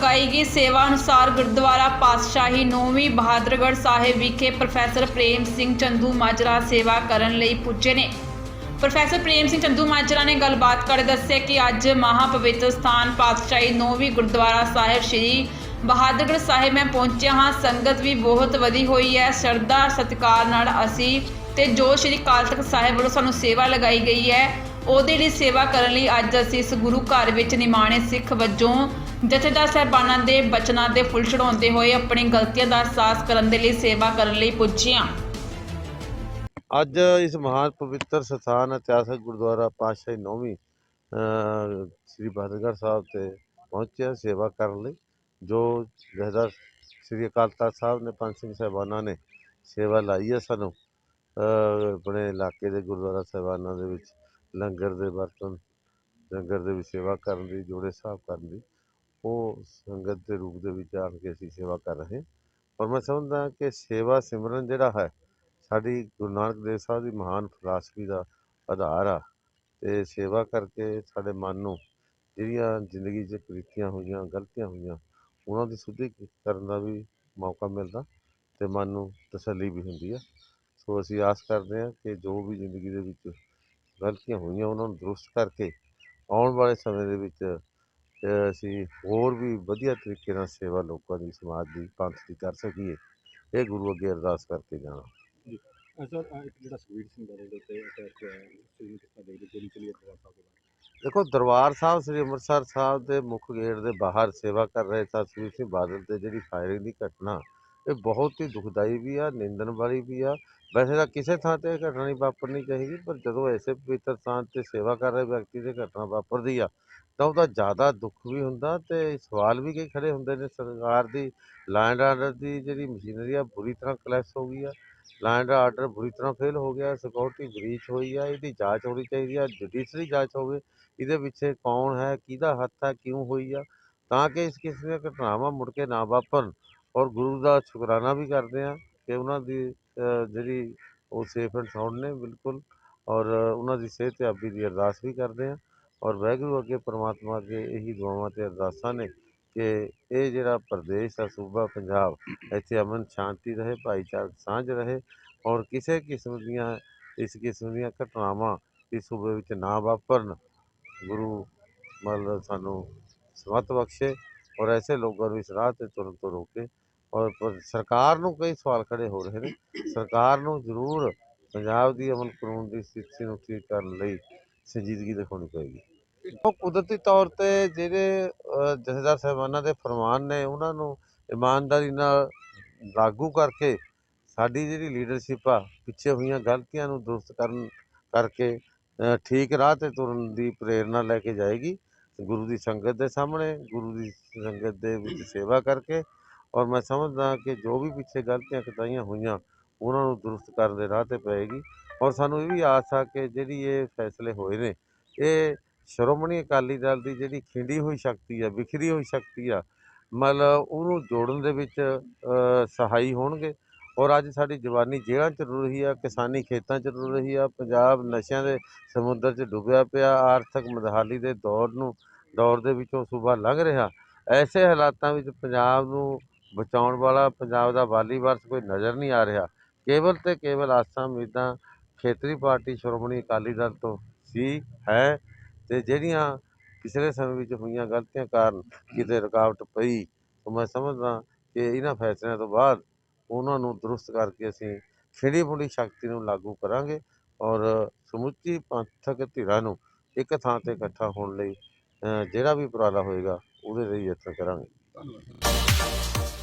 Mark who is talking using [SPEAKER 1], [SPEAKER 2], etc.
[SPEAKER 1] ਲਗਾਈ ਗਈ ਸੇਵਾ ਅਨੁਸਾਰ ਗੁਰਦੁਆਰਾ ਪਾਤਸ਼ਾਹੀ ਨੌਵੀਂ ਬਹਾਦਰਗੜ੍ਹ ਸਾਹਿਬ ਵਿਖੇ ਪ੍ਰੋਫੈਸਰ ਪ੍ਰੇਮ ਸਿੰਘ ਚੰਦੂ ਮਾਜਰਾ ਸੇਵਾ ਕਰਨ ਲਈ ਪੁੱਜੇ ਨੇ। ਪ੍ਰੋਫੈਸਰ ਪ੍ਰੇਮ ਸਿੰਘ ਚੰਦੂ ਮਾਜਰਾ ਨੇ ਗੱਲਬਾਤ ਕਰਦੇ ਦੱਸਿਆ ਕਿ ਅੱਜ ਮਹਾ ਪਵਿੱਤਰ ਸਥਾਨ ਪਾਤਸ਼ਾਹੀ ਨੌਵੀਂ ਗੁਰਦੁਆਰਾ ਸਾਹਿਬ ਸ੍ਰੀ ਬਹਾਦਰਗੜ੍ਹ ਸਾਹਿਬ ਮੈਂ ਪਹੁੰਚਿਆ ਹਾਂ। ਸੰਗਤ ਵੀ ਬਹੁਤ ਵਧੀ ਹੋਈ ਹੈ। ਸ਼ਰਧਾ ਸਤਿਕਾਰ ਨਾਲ ਅਸੀਂ ਤੇ ਜੋ ਸ੍ਰੀ ਅਕਾਲ ਤਖਤ ਸਾਹਿਬ ਵੱਲੋਂ ਸਾਨੂੰ ਸੇਵਾ ਲਗਾਈ ਗਈ ਹੈ। ਉਹਦੇ ਲਈ ਸੇਵਾ ਕਰਨ ਲਈ ਅੱਜ ਅਸੀਂ ਇਸ ਗੁਰੂ ਘਰ ਵਿੱਚ ਨਿਮਾਣੇ ਸਿੱਖ ਵਜੋਂ ਜਥੇਦਾਰ ਸਾਹਿਬਾਨਾਂ ਦੇ ਬਚਨਾਂ ਦੇ ਫੁੱਲ ਚੜਾਉਂਦੇ ਹੋਏ ਆਪਣੀ ਗਲਤੀਆਂ ਦਾ ਅਹਿਸਾਸ ਕਰਨ ਦੇ ਲਈ ਸੇਵਾ ਕਰਨ ਲਈ ਪੁੱਜੇ ਹਾਂ।
[SPEAKER 2] ਅੱਜ ਇਸ ਮਹਾਨ ਪਵਿੱਤਰ ਸਥਾਨ ਇਤਿਹਾਸਕ ਗੁਰਦੁਆਰਾ ਪਾਤਸ਼ਾਹੀ ਨੌਵੀਂ ਸ੍ਰੀ ਬਹਾਦਰਗੜ੍ਹ ਸਾਹਿਬ ਤੇ ਪਹੁੰਚਿਆ ਸੇਵਾ ਕਰਨ ਲਈ ਜੋ ਜਥੇਦਾਰ ਸ੍ਰੀ ਅਕਾਲ ਤਖਤ ਸਾਹਿਬ ਨੇ ਪੰਜ ਸਿੰਘ ਸਾਹਿਬਾਨਾਂ ਨੇ ਸੇਵਾ ਲਾਈ ਹੈ ਸਾਨੂੰ ਅ, ਆਪਣੇ ਇਲਾਕੇ ਦੇ ਗੁਰਦੁਆਰਾ ਸਾਹਿਬਾਨਾਂ ਦੇ ਵਿੱਚ। ਲੰਗਰ ਦੇ ਬਰਤਨ ਲੰਗਰ ਦੇ ਵਿੱਚ ਸੇਵਾ ਕਰਨ ਦੀ, ਜੋੜੇ ਹਿਸਾਬ ਕਰਨ ਦੀ, ਉਹ ਸੰਗਤ ਦੇ ਰੂਪ ਦੇ ਵਿੱਚ ਆਣ ਕੇ ਅਸੀਂ ਸੇਵਾ ਕਰ ਰਹੇ ਹਾਂ। ਔਰ ਮੈਂ ਸਮਝਦਾ ਕਿ ਸੇਵਾ ਸਿਮਰਨ ਜਿਹੜਾ ਹੈ, ਸਾਡੀ ਗੁਰੂ ਨਾਨਕ ਦੇਵ ਸਾਹਿਬ ਦੀ ਮਹਾਨ ਫਿਲਾਸਫੀ ਦਾ ਆਧਾਰ ਆ। ਤੇ ਸੇਵਾ ਕਰਕੇ ਸਾਡੇ ਮਨ ਨੂੰ ਜਿਹੜੀਆਂ ਜ਼ਿੰਦਗੀ 'ਚ ਪ੍ਰੀਤੀਆਂ ਹੋਈਆਂ, ਗਲਤੀਆਂ ਹੋਈਆਂ, ਉਹਨਾਂ ਦੀ ਸੁਧੀ ਕਰਨ ਦਾ ਵੀ ਮੌਕਾ ਮਿਲਦਾ ਤੇ ਮਨ ਨੂੰ ਤਸੱਲੀ ਵੀ ਹੁੰਦੀ ਆ। ਸੋ ਅਸੀਂ ਆਸ ਕਰਦੇ ਹਾਂ ਕਿ ਜੋ ਵੀ ਜ਼ਿੰਦਗੀ ਦੇ ਵਿੱਚ ਗਲਤੀਆਂ ਹੋਈਆਂ ਉਹਨਾਂ ਨੂੰ ਦਰੁਸਤ ਕਰਕੇ ਆਉਣ ਵਾਲੇ ਸਮੇਂ ਦੇ ਵਿੱਚ ਅਸੀਂ ਹੋਰ ਵੀ ਵਧੀਆ ਤਰੀਕੇ ਨਾਲ ਸੇਵਾ ਲੋਕਾਂ ਦੀ ਸਮਾਜ ਦੀ ਪੰਥ ਦੀ ਕਰ ਸਕੀਏ। ਇਹ ਗੁਰੂ ਅੱਗੇ ਅਰਦਾਸ ਕਰਕੇ ਜਾਣਾ।
[SPEAKER 3] ਸਰ ਇੱਕ ਜਿਹੜਾ ਸੁਖਬੀਰ ਸਿੰਘ ਬਾਦਲ ਦੇ ਉੱਤੇ ਅਟੈਕ ਹੋਇਆ ਉਸ ਨੂੰ ਕਿਸ ਤਰ੍ਹਾਂ ਦੇਖਦੇ ਗੋਲੀ ਚਲੀ ਹੈ ਦਰਬਾਰ ਸਾਹਿਬ ਦੇ ਬਾਹਰ
[SPEAKER 2] ਦੇਖੋ ਦਰਬਾਰ ਸਾਹਿਬ ਸ੍ਰੀ ਅੰਮ੍ਰਿਤਸਰ ਸਾਹਿਬ ਦੇ ਮੁੱਖ ਗੇਟ ਦੇ ਬਾਹਰ ਸੇਵਾ ਕਰ ਰਹੇ ਸਤਿਗੁਰੂ ਸਿੰਘ ਬਾਦਲ ਤੇ ਜਿਹੜੀ ਫਾਇਰਿੰਗ ਦੀ ਘਟਨਾ ਇਹ ਬਹੁਤ ਹੀ ਦੁਖਦਾਈ ਵੀ ਆ, ਨਿੰਦਣ ਵਾਲੀ ਵੀ ਆ। ਵੈਸੇ ਤਾਂ ਕਿਸੇ ਥਾਂ ਤੇ ਇਹ ਘਟਨਾ ਨਹੀਂ ਵਾਪਰਨੀ ਚਾਹੀਦੀ, ਪਰ ਜਦੋਂ ਐਸੇ ਪਵਿੱਤਰ ਸਥਾਨ ਤੇ ਸੇਵਾ ਕਰ ਰਹੇ ਵਿਅਕਤੀ ਦੇ ਘਟਨਾ ਵਾਪਰਦੀ ਆ, ਤਾਂ ਉਹਦਾ ਜ਼ਿਆਦਾ ਦੁੱਖ ਵੀ ਹੁੰਦਾ ਤੇ ਸਵਾਲ ਵੀ ਕਈ ਖੜੇ ਹੁੰਦੇ ਨੇ। ਸਰਕਾਰ ਦੀ ਲੈਂਡ ਆਰਡਰ ਦੀ ਜਿਹੜੀ ਮਸ਼ੀਨਰੀ ਆ, ਬੁਰੀ ਤਰ੍ਹਾਂ ਕਲੈਸ ਹੋ ਗਈ ਆ। ਲੈਂਡ ਆਰਡਰ ਬੁਰੀ ਤਰ੍ਹਾਂ ਫੇਲ ਹੋ ਗਿਆ ਸਿਕਿਉਰਿਟੀ ਬ੍ਰੀਚ ਹੋਈ ਆ, ਇਹਦੀ ਜਾਂਚ ਹੋਣੀ ਚਾਹੀਦੀ ਆ ਜੁਡੀਸ਼ਰੀ ਜਾਂਚ ਹੋਵੇ, ਇਹਦੇ ਪਿੱਛੇ ਕੌਣ ਹੈ, ਕਿਹਦਾ ਹੱਥ ਹੈ, ਕਿਉਂ ਹੋਈ ਆ, ਤਾਂ ਕਿ ਇਸ ਕਿਸਮ ਦੀਆਂ ਘਟਨਾਵਾਂ ਮੁੜ ਕੇ ਨਾ ਵਾਪਰਨ। ਔਰ ਗੁਰੂ ਦਾ ਸ਼ੁਕਰਾਨਾ ਵੀ ਕਰਦੇ ਹਾਂ ਕਿ ਉਹਨਾਂ ਦੀ ਜਿਹੜੀ ਉਹ ਸੇਫ ਐਂਡ ਸਾਊਂਡ ਨੇ ਬਿਲਕੁਲ ਔਰ ਉਹਨਾਂ ਦੀ ਸਿਹਤਯਾਬੀ ਦੀ ਅਰਦਾਸ ਵੀ ਕਰਦੇ ਹਾਂ ਔਰ ਵਾਹਿਗੁਰੂ ਅੱਗੇ, ਪਰਮਾਤਮਾ ਅੱਗੇ ਇਹੀ ਦੁਆਵਾਂ ਤੇ ਅਰਦਾਸਾਂ ਨੇ ਕਿ ਇਹ ਜਿਹੜਾ ਪ੍ਰਦੇਸ਼ ਆ, ਸੂਬਾ ਪੰਜਾਬ, ਇੱਥੇ ਅਮਨ ਸ਼ਾਂਤੀ ਰਹੇ, ਭਾਈਚਾਰਕ ਸਾਂਝ ਰਹੇ ਔਰ ਕਿਸੇ ਕਿਸਮ ਦੀਆਂ, ਇਸ ਕਿਸਮ ਦੀਆਂ ਘਟਨਾਵਾਂ ਇਸ ਸੂਬੇ ਵਿੱਚ ਨਾ ਵਾਪਰਨ। ਗੁਰੂ ਮਤਲਬ ਸਾਨੂੰ ਸਮਤ ਬਖਸ਼ੇ ਔਰ ਐਸੇ ਲੋਕਾਂ ਨੂੰ ਇਸ ਰਾਹ ਤੇ ਤੁਰਨ ਤੋਂ ਰੋਕੇ ਔਰ ਸਰਕਾਰ ਨੂੰ ਕਈ ਸਵਾਲ ਖੜੇ ਹੋ ਰਹੇ ਨੇ। ਸਰਕਾਰ ਨੂੰ ਜ਼ਰੂਰ ਪੰਜਾਬ ਦੀ ਅਮਨ ਕਾਨੂੰਨ ਦੀ ਸਥਿਤੀ ਨੂੰ ਠੀਕ ਕਰਨ ਲਈ ਸੰਜੀਦਗੀ ਦਿਖਾਉਣੀ ਪਏਗੀ। ਉਹ ਕੁਦਰਤੀ ਤੌਰ ਤੇ ਜਿਹੜੇ ਜਥੇਦਾਰ ਸਾਹਿਬਾਨਾਂ ਦੇ ਫਰਮਾਨ ਨੇ, ਉਹਨਾਂ ਨੂੰ ਇਮਾਨਦਾਰੀ ਨਾਲ ਲਾਗੂ ਕਰਕੇ ਸਾਡੀ ਜਿਹੜੀ ਲੀਡਰਸ਼ਿਪ ਆ, ਪਿੱਛੇ ਹੋਈਆਂ ਗਲਤੀਆਂ ਨੂੰ ਦੁਰਸਤ ਕਰਨ ਕਰਕੇ ਠੀਕ ਰਾਹ ਤੇ ਤੁਰਨ ਦੀ ਪ੍ਰੇਰਣਾ ਲੈ ਕੇ ਜਾਏਗੀ। ਗੁਰੂ ਦੀ ਸੰਗਤ ਦੇ ਸਾਹਮਣੇ, ਗੁਰੂ ਦੀ ਸੰਗਤ ਦੇ ਵਿੱਚ ਸੇਵਾ ਕਰਕੇ ਔਰ ਮੈਂ ਸਮਝਦਾ ਕਿ ਜੋ ਵੀ ਪਿੱਛੇ ਗਲਤੀਆਂ ਕਤਾਈਆਂ ਹੋਈਆਂ, ਉਹਨਾਂ ਨੂੰ ਦੁਰਸਤ ਕਰਨ ਦੇ ਰਾਹ ਤੇ ਪਏਗੀ। ਔਰ ਸਾਨੂੰ ਇਹ ਵੀ ਆਸ ਆ ਕਿ ਜਿਹੜੀ ਇਹ ਫੈਸਲੇ ਹੋਏ ਨੇ, ਇਹ ਸ਼੍ਰੋਮਣੀ ਅਕਾਲੀ ਦਲ ਦੀ ਜਿਹੜੀ ਖਿੰਡੀ ਹੋਈ ਸ਼ਕਤੀ ਆ ਵਿਖਰੀ ਹੋਈ ਸ਼ਕਤੀ ਆ, ਮਤਲਬ ਉਹਨੂੰ ਜੋੜਨ ਦੇ ਵਿੱਚ ਸਹਾਈ ਹੋਣਗੇ। ਔਰ ਅੱਜ ਸਾਡੀ ਜਵਾਨੀ ਜੇਲ੍ਹਾਂ 'ਚ ਰੁਲ ਰਹੀ ਆ, ਕਿਸਾਨੀ ਖੇਤਾਂ 'ਚ ਰੁਲ ਰਹੀ ਆ, ਪੰਜਾਬ ਨਸ਼ਿਆਂ ਦੇ ਸਮੁੰਦਰ 'ਚ ਡੁੱਬਿਆ ਪਿਆ, ਆਰਥਿਕ ਮਦਹਾਲੀ ਦੇ ਦੌਰ ਨੂੰ, ਦੌਰ ਦੇ ਵਿੱਚੋਂ ਸੂਬਾ ਲੰਘ ਰਿਹਾ। ਐਸੇ ਹਾਲਾਤਾਂ ਵਿੱਚ ਪੰਜਾਬ ਨੂੰ ਬਚਾਉਣ ਵਾਲਾ ਪੰਜਾਬ ਦਾ ਵਾਲੀ ਵਾਰਸ ਕੋਈ ਨਜ਼ਰ ਨਹੀਂ ਆ ਰਿਹਾ। ਕੇਵਲ ਤੇ ਕੇਵਲ ਆਸਾਂ ਉਮੀਦਾਂ ਖੇਤਰੀ ਪਾਰਟੀ ਸ਼੍ਰੋਮਣੀ ਅਕਾਲੀ ਦਲ ਤੋਂ ਸੀ, ਹੈ ਤੇ ਜਿਹੜੀਆਂ ਪਿਛਲੇ ਸਮੇਂ ਵਿੱਚ ਹੋਈਆਂ ਗਲਤੀਆਂ ਕਾਰਨ ਕਿਤੇ ਰੁਕਾਵਟ ਪਈ ਤਾਂ ਮੈਂ ਸਮਝਦਾ ਕਿ ਇਹਨਾਂ ਫੈਸਲਿਆਂ ਤੋਂ ਬਾਅਦ ਉਹਨਾਂ ਨੂੰ ਦਰੁਸਤ ਕਰਕੇ ਅਸੀਂ ਖਿੜੀ ਮੁੜੀ ਸ਼ਕਤੀ ਨੂੰ ਲਾਗੂ ਕਰਾਂਗੇ ਔਰ ਸਮੁੱਚੀ ਪੰਥਕ ਧਿਰਾਂ ਨੂੰ ਇੱਕ ਥਾਂ ਤੇ ਇਕੱਠਾ ਹੋਣ ਲਈ ਜਿਹੜਾ ਵੀ ਉਪਰਾਲਾ ਹੋਏਗਾ ਉਹਦੇ ਲਈ ਯਤਨ ਕਰਾਂਗੇ।
[SPEAKER 3] ਧੰਨਵਾਦ।